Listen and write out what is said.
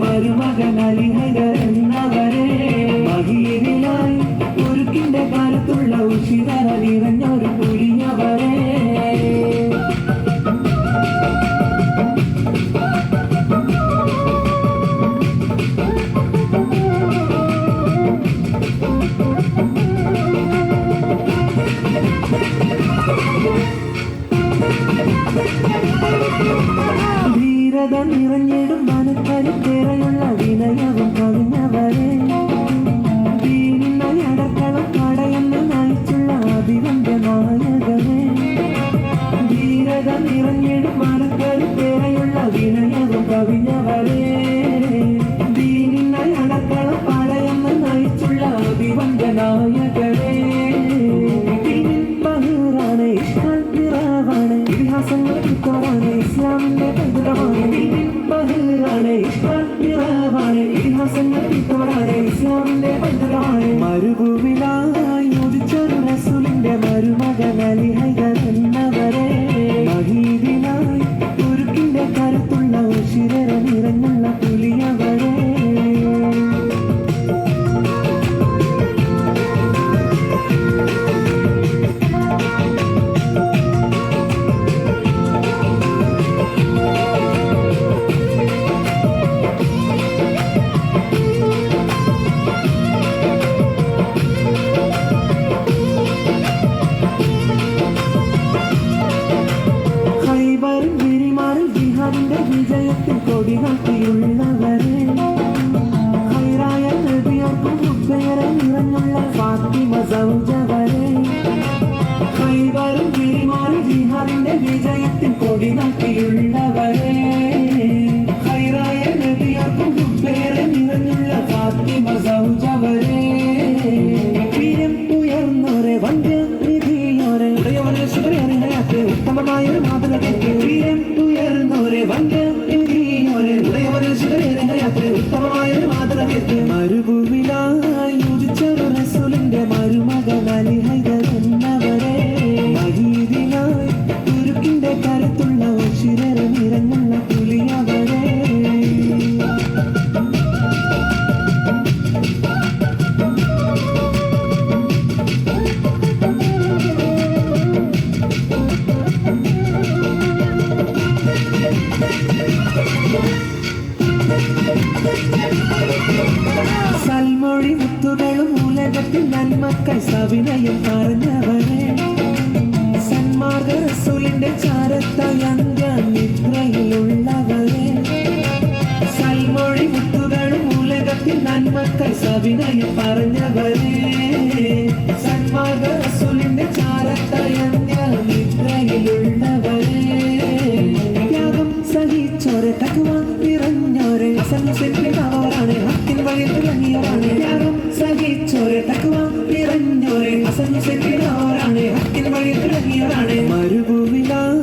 മരുമകൻ അലിഹര എന്നവരെ മഹീരിലായി കുരുക്കിന്റെ കാലത്തുള്ള ഉഷിതര നിറഞ്ഞൊരു പുരിഞ്ഞവരെ ധീരത നിറഞ്ഞിടും മനക്കരുത്തേറെയുള്ള വിനയവും കവിഞ്ഞവരെ. അഭിവന്റെ നായകനെ. വീരത നിറഞ്ഞിടും മനക്കരുത്തേറെയുള്ള വിനയവും കവിഞ്ഞവരെ. കിട്ടാറാണ് ഗിരിമാറിൽ വിജയത്തിൽ കൊടി നാട്ടിയുള്ളവരെ. ഹൈറായ ഹുബേറെ നിറഞ്ഞുള്ള ഫാത്തിമ സൗജവരെ. ഉയർന്നോരെ ഉത്തമമായ മാതൃകയ്ക്ക് ഉയർന്നോരെ വന്ധ്യനിധിയോരെ സൽമൊഴി മുത്തുകളും ഉലകത്തിൽ നന്മക്കൾ സവിനയം പറഞ്ഞവരെ. സന്മാർഗ റസൂലിന്റെ നിദ്രയിലുള്ളവരെ സൽമൊഴി മുത്തുകളും ഉലകത്തിൽ നന്മക്കൾ സവിനയം പറഞ്ഞവരെ. സന്മാർഗ ത്യാഗം സഹിച്ചോരെ തക്കുവ നിറഞ്ഞോരെ ഹക്കിൻ വഴി തിളങ്ങിയവരാണ് മരുഭൂമിലായി